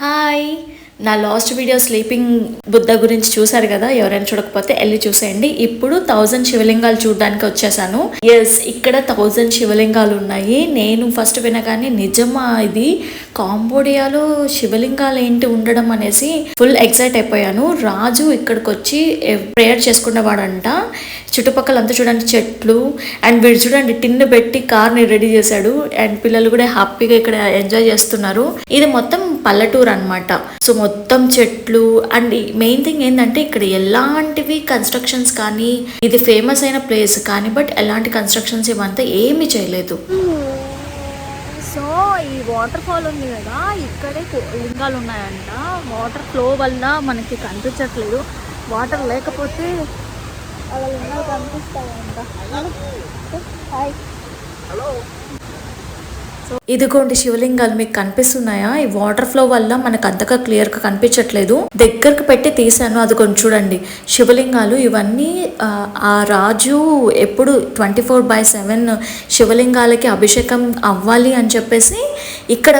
Hi నా last video sleeping Buddha గురించి చూసారు కదా ఎవరైనా చూడకపోతే వెళ్ళి చూసేయండి. ఇప్పుడు థౌజండ్ శివలింగాలు చూడడానికి వచ్చేసాను. ఎస్ ఇక్కడ థౌజండ్ శివలింగాలు ఉన్నాయి. నేను ఫస్ట్ వినగానే నిజమా ఇది? కాంబోడియాలో శివలింగాలు ఏంటి ఉండడం అనేసి ఫుల్ ఎక్సైట్ అయిపోయాను. రాజు ఇక్కడికి వచ్చి ప్రేయర్ చేసుకునేవాడంట చుట్టుపక్కల అంతా చూడండి చెట్లు. అండ్ వీడు చూడండి టిన్ను పెట్టి కార్ని రెడీ చేశాడు. అండ్ పిల్లలు కూడా హ్యాపీగా ఇక్కడ ఎంజాయ్ చేస్తున్నారు. ఇది మొత్తం పల్లెటూరు అన్నమాట. సో మొత్తం చెట్లు. అండ్ మెయిన్ థింగ్ ఏంటంటే ఇక్కడ ఎలాంటివి కన్స్ట్రక్షన్స్ కానీ ఇది ఫేమస్ అయిన ప్లేస్ కానీ బట్ ఎలాంటి కన్స్ట్రక్షన్స్ ఇవంతా ఏమీ చేయలేదు. సో ఈ వాటర్ ఫాల్ ఉంది కదా ఇక్కడే లింగాలు ఉన్నాయంట వాటర్ ఫ్లో వల్ల మనకి కనిపించట్లేదు. వాటర్ లేకపోతే అలా లింగాలు కనిపిస్తాయంట. సో ఇదిగోండి శివలింగాలు మీకు కనిపిస్తున్నాయా? ఈ వాటర్ ఫ్లో వల్ల మనకు అంతగా క్లియర్గా కనిపించట్లేదు. దగ్గరకు పెట్టి తీసాను అది కొంచెం చూడండి. శివలింగాలు ఇవన్నీ ఆ, ఆ రాజు ఎప్పుడు ట్వంటీ ఫోర్ బై సెవెన్ శివలింగాలకి అభిషేకం అవ్వాలి అని చెప్పేసి ఇక్కడ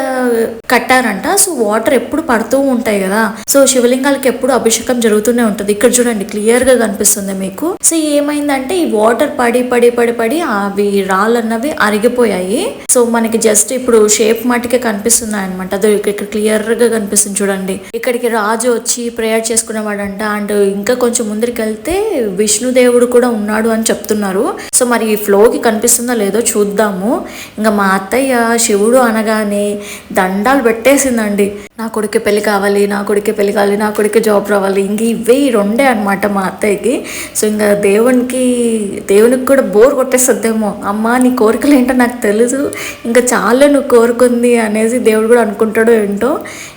కట్టారంట. సో వాటర్ ఎప్పుడు పడుతూ ఉంటాయి కదా. సో శివలింగాలకి ఎప్పుడు అభిషేకం జరుగుతూనే ఉంటుంది. ఇక్కడ చూడండి క్లియర్గా కనిపిస్తుంది మీకు. సో ఏమైందంటే ఈ వాటర్ పడి పడి పడి పడి అవి రాళ్ళు అన్నవి అరిగిపోయాయి. సో మనకి జస్ట్ ఇప్పుడు షేప్ మటుకే కనిపిస్తున్నాయి అనమాట అది ఇక్కడ క్లియర్గా కనిపిస్తుంది చూడండి. ఇక్కడికి రాజు వచ్చి ప్రేయర్ చేసుకునేవాడంట. అండ్ ఇంకా కొంచెం ముందరికి వెళ్తే విష్ణుదేవుడు కూడా ఉన్నాడు అని చెప్తున్నారు. సో మరి ఈ ఫ్లోకి కనిపిస్తుందో లేదో చూద్దాము. ఇంకా మా అత్తయ్య శివుడు అనగానే దండాలు పెట్టేసిందండి. నా కొడుకు పెళ్ళి కావాలి నా కొడుకు పెళ్ళి కావాలి నా కొడుకు జాబ్ రావాలి. ఇంక ఇవే ఈ రెండే అనమాట మా అత్తయ్యకి. సో ఇంకా దేవునికి దేవునికి కూడా బోర్ కొట్టేస్తుందేమో. అమ్మా నీ కోరికలు ఏంటో నాకు తెలుసు ఇంకా చాలా నువ్వు కోరుకుంది అనేసి దేవుడు కూడా అనుకుంటాడో ఏంటో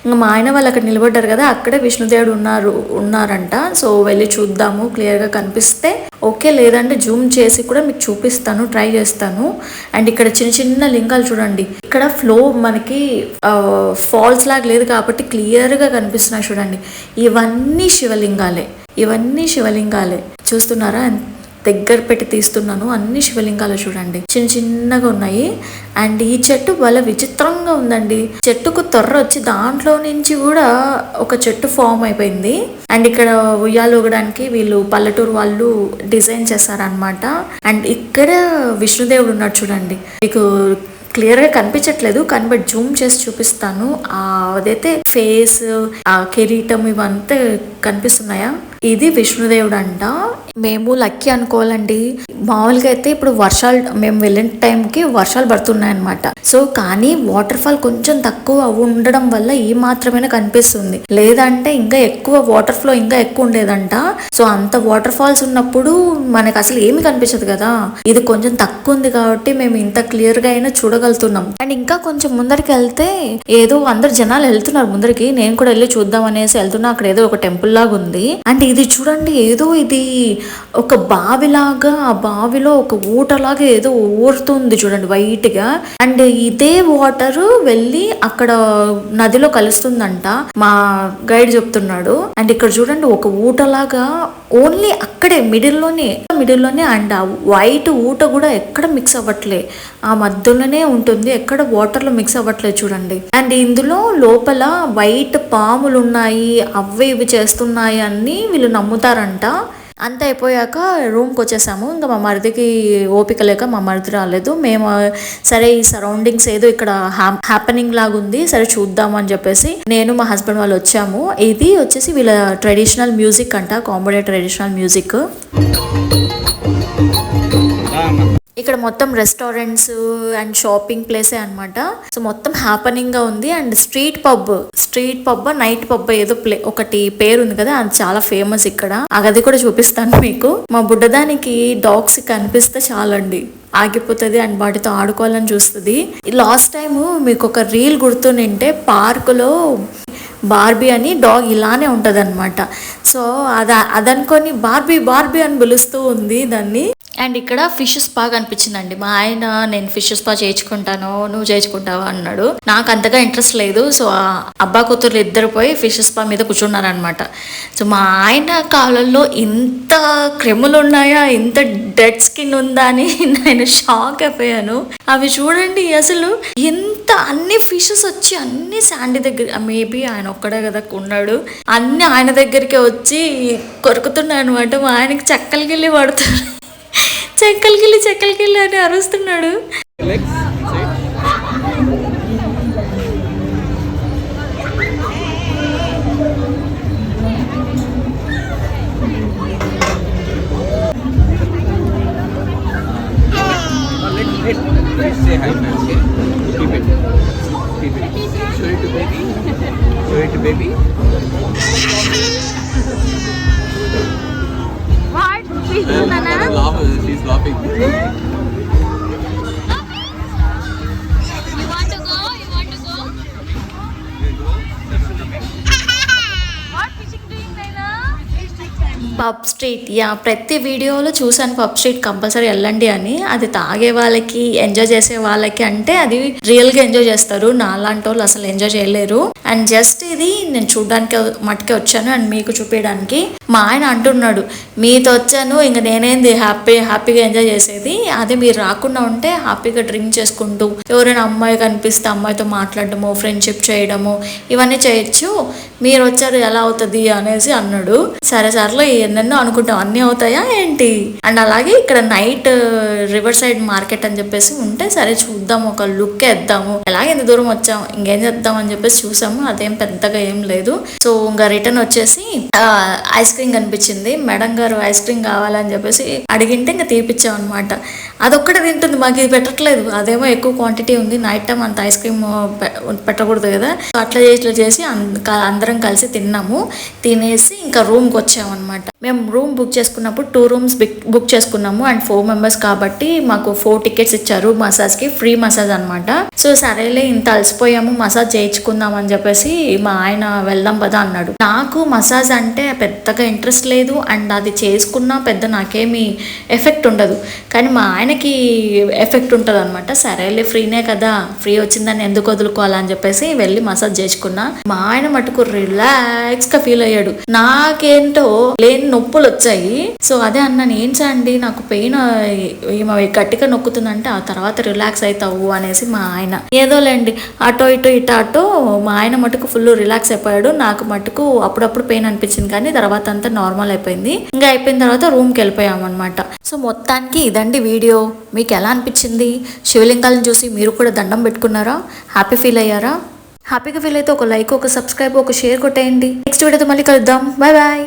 ఇంకా మా ఆయన వాళ్ళు అక్కడ నిలబడ్డారు కదా అక్కడే విష్ణుదేవుడు ఉన్నారు ఉన్నారంట. సో వెళ్ళి చూద్దాము క్లియర్గా కనిపిస్తే ఓకే లేదంటే జూమ్ చేసి కూడా మీకు చూపిస్తాను ట్రై చేస్తాను. అండ్ ఇక్కడ చిన్న చిన్న లింగాలు చూడండి. ఇక్కడ ఫ్లో మనకి ఫాల్స్ లాగా లేదు కాబట్టి క్లియర్గా కనిపిస్తున్నాయి చూడండి. ఇవన్నీ శివలింగాలే ఇవన్నీ శివలింగాలే. చూస్తున్నారా? దగ్గర పెట్టి తీస్తున్నాను. అన్ని శివలింగాలు చూడండి. చిన్న చిన్నగా ఉన్నాయి. అండ్ ఈ చెట్టు భలే విచిత్రంగా ఉందండి. చెట్టుకు తొర్ర వచ్చి దాంట్లో నుంచి కూడా ఒక చెట్టు ఫామ్ అయిపోయింది. అండ్ ఇక్కడ ఉయ్యాలు ఊగడానికి వీళ్ళు పల్లెటూరు వాళ్ళు డిజైన్ చేశారనమాట అండ్ ఇక్కడ విష్ణుదేవుడు ఉన్నాడు చూడండి. మీకు క్లియర్గా కనిపించట్లేదు కానీ బట్ జూమ్ చేసి చూపిస్తాను. ఆ అదైతే ఫేస్ ఆ కిరీటం ఇవంతా కనిపిస్తున్నాయా? ఇది విష్ణుదేవుడు అంట మేము లక్కీ అనుకోవాలండి. మామూలుగా అయితే ఇప్పుడు వర్షాలు మేము వెళ్ళిన టైంకి వర్షాలు పడుతున్నాయి అనమాట సో కానీ వాటర్ ఫాల్ కొంచెం తక్కువ ఉండడం వల్ల ఈ మాత్రమే కనిపిస్తుంది. లేదంటే ఇంకా ఎక్కువ వాటర్ ఫ్లో ఇంకా ఎక్కువ ఉండేదంట. సో అంత వాటర్ ఫాల్స్ ఉన్నప్పుడు మనకు అసలు ఏమి కనిపించదు కదా. ఇది కొంచెం తక్కువ ఉంది కాబట్టి మేము ఇంత క్లియర్గా అయినా చూడగలుగుతున్నాం. అండ్ ఇంకా కొంచెం ముందరికి వెళ్తే ఏదో అందరు జనాలు వెళ్తున్నారు ముందరికి. నేను కూడా వెళ్ళి చూద్దాం అనేసి వెళ్తున్నా. అక్కడ ఏదో ఒక టెంపుల్ లాగా ఉంది. అండ్ ఇది చూడండి ఏదో ఇది ఒక బావిలాగా ఆ బావిలో ఒక ఊటలాగా ఏదో ఊరుతుంది చూడండి వైట్గా అండ్ ఇదే వాటర్ వెళ్ళి అక్కడ నదిలో కలుస్తుందంట మా గైడ్ చెప్తున్నాడు. అండ్ ఇక్కడ చూడండి ఒక ఊటలాగా ఓన్లీ అక్కడే మిడిల్లోనే మిడిల్లోనే అండ్ ఆ వైట్ ఊట కూడా ఎక్కడ మిక్స్ అవ్వట్లే. ఆ మధ్యలోనే ఉంటుంది ఎక్కడ వాటర్లో మిక్స్ అవ్వట్లేదు చూడండి. అండ్ ఇందులో లోపల వైట్ పాములు ఉన్నాయి అవి ఇవి చేస్తున్నాయి అని వీళ్ళు నమ్ముతారంట. అంత అయిపోయాక రూమ్కి వచ్చేసాము. ఇంకా మా మరిదికి ఓపిక లేక మా మరిది రాలేదు. మేము సరే ఈ సరౌండింగ్స్ ఏదో ఇక్కడ హ్యాపెనింగ్ లాగా ఉంది సరే చూద్దాం అని చెప్పేసి నేను మా హస్బెండ్ వాళ్ళు వచ్చాము. ఇది వచ్చేసి వీళ్ళ ట్రెడిషనల్ మ్యూజిక్ అంట కాంబోడే ట్రెడిషనల్ మ్యూజిక్. ఇక్కడ మొత్తం రెస్టారెంట్స్ అండ్ షాపింగ్ ప్లేసే అన్నమాట. సో మొత్తం హ్యాపనింగ్గా ఉంది and street pub street pub night pub ఏదో ప్లే ఒకటి పేరు ఉంది కదా అది చాలా ఫేమస్ ఇక్కడ. అగది కూడా చూపిస్తాను మీకు. మా బుడ్డదానికి డాగ్స్ కనిపిస్తే చాలండి. ఆగిపోతుంది అండ్ వాటితో ఆడుకోవాలని చూస్తుంది. లాస్ట్ టైం మీకు ఒక రీల్ గుర్తునింటే పార్కులో బార్బీ అని డాగ్ ఇలానే ఉంటుంది అనమాట సో అద అదనుకొని బార్బీ బార్బీ అని పిలుస్తూ ఉంది దాన్ని. అండ్ ఇక్కడ ఫిష్ స్పా కనిపించిందండి. మా ఆయన నేను ఫిష్ స్పా చేయించుకుంటాను నువ్వు చేయించుకుంటావా? అన్నాడు. నాకు అంతగా ఇంట్రెస్ట్ లేదు. సో ఆ అబ్బా కూతురు ఇద్దరు పోయి ఫిష్ స్పా మీద కూర్చున్నారనమాట సో మా ఆయన కాలంలో ఇంత క్రిములు ఉన్నాయా ఇంత డెడ్ స్కిన్ ఉందా అని నేను షాక్ అయిపోయాను. అవి చూడండి అసలు ఎంత అన్ని ఫిషెస్ వచ్చి అన్ని శాండీ దగ్గర మేబీ ఆయన ఒక్కడే కదా ఉన్నాడు. అన్ని ఆయన దగ్గరికి వచ్చి కొరుకుతున్నాయి అనమాట మా ఆయనకి చెక్కలకెళ్ళి పడుతున్నాడు చెక్కలకిల్లి చెక్కలకిల్లి అని అరుస్తున్నాడు baby. Sweet. She's laughing. Pub street yeah ప్రతి వీడియోలో చూసాను పబ్ స్ట్రీట్ కంపల్సరీ వెళ్ళండి అని. అది తాగే వాళ్ళకి ఎంజాయ్ చేసే వాళ్ళకి అంటే అది రియల్గా ఎంజాయ్ చేస్తారు. నాలాంటి వాళ్ళు అసలు ఎంజాయ్ చేయలేరు. అండ్ జస్ట్ ఇది నేను చూడడానికి మట్టుకే వచ్చాను అండ్ మీకు చూపించడానికి మా ఆయన అంటున్నాడు మీతో వచ్చాను ఇంక నేనేంది హ్యాపీ హ్యాపీగా ఎంజాయ్ చేసేది? అదే మీరు రాకుండా ఉంటే హ్యాపీగా డ్రింక్ చేసుకుంటూ ఎవరైనా అమ్మాయి కనిపిస్తే అమ్మాయితో మాట్లాడడము ఫ్రెండ్షిప్ చేయడము ఇవన్నీ చేయొచ్చు. మీరు వచ్చారు ఎలా అవుతుంది అనేసి అన్నాడు. సరే సర్లే ఎన్నెన్నో అనుకుంటాం. అన్నీ అవుతాయా ఏంటి? అండ్ అలాగే ఇక్కడ నైట్ రివర్ సైడ్ మార్కెట్ అని చెప్పేసి ఉంటే సరే చూద్దాం ఒక లుక్ వేద్దాము. ఎలాగ ఎంత దూరం వచ్చాము ఇంకేం చేద్దాం అని చెప్పేసి చూసాము. అదేం పెద్దగా ఏం లేదు. సో ఇంకా రిటర్న్ వచ్చేసి ఐస్ క్రీమ్ కనిపించింది. మేడం గారు ఐస్ క్రీమ్ కావాలని చెప్పేసి అడిగింటే ఇంకా తీపిచ్చాం అనమాట అదొక్కటే తింటుంది మాకు ఇది పెట్టట్లేదు. అదేమో ఎక్కువ క్వాంటిటీ ఉంది. నైట్ టైం అంత ఐస్ క్రీమ్ పెట్టకూడదు కదా. సో అట్లా చేసి ఇట్లా చేసి అందరం కలిసి తిన్నాము. తినేసి ఇంకా రూమ్కి వచ్చామన్నమాట. మేము రూమ్ బుక్ చేసుకున్నప్పుడు టూ రూమ్స్ బుక్ చేసుకున్నాము అండ్ ఫోర్ మెంబర్స్ కాబట్టి మాకు ఫోర్ టికెట్స్ ఇచ్చారు మసాజ్కి ఫ్రీ మసాజ్ అనమాట సో సరేలే ఇంత అలసిపోయాము మసాజ్ చేయించుకుందాం అని చెప్పేసి మా ఆయన వెళ్దాం పదా అన్నాడు. నాకు మసాజ్ అంటే పెద్దగా ఇంట్రెస్ట్ లేదు అండ్ అది చేసుకున్నా పెద్ద నాకేమీ ఎఫెక్ట్ ఉండదు. కానీ మా ఆయనకి ఎఫెక్ట్ ఉంటుంది అనమాట సరేలే ఫ్రీనే కదా ఫ్రీ వచ్చిందని ఎందుకు వదులుకోవాలని చెప్పేసి వెళ్ళి మసాజ్ చేసుకున్నా మా ఆయన మటుకు రిలాక్స్గా ఫీల్ అయ్యాడు. నాకేంటో లేని నొప్పులు వచ్చాయి సో అదే అన్నాను ఏం అండి నాకు పెయిన్ ఈమె గట్టిగా నొక్కుతుందంటే ఆ తర్వాత రిలాక్స్ అవుతావు అనేసి మా ఆయన. ఏదోలేండి అటో ఇటో ఇటో అటో మా ఆయన మటుకు ఫుల్ రిలాక్స్ అయిపోయాడు. నాకు మటుకు అప్పుడప్పుడు పెయిన్ అనిపించింది కానీ తర్వాత అంతా నార్మల్ అయిపోయింది. ఇంకా అయిపోయిన తర్వాత రూమ్కి వెళ్ళిపోయాం అనమాట సో మొత్తానికి ఇదండి వీడియో. మీకు ఎలా అనిపించింది? శివలింగాలను చూసి మీరు కూడా దండం పెట్టుకున్నారా? హ్యాపీ ఫీల్ అయ్యారా? హ్యాపీగా ఫీల్ అయితే ఒక లైక్ ఒక సబ్స్క్రైబ్ ఒక షేర్ కొట్టేయండి. నెక్స్ట్ వీడియోతో మళ్ళీ కలుద్దాం. Bye bye.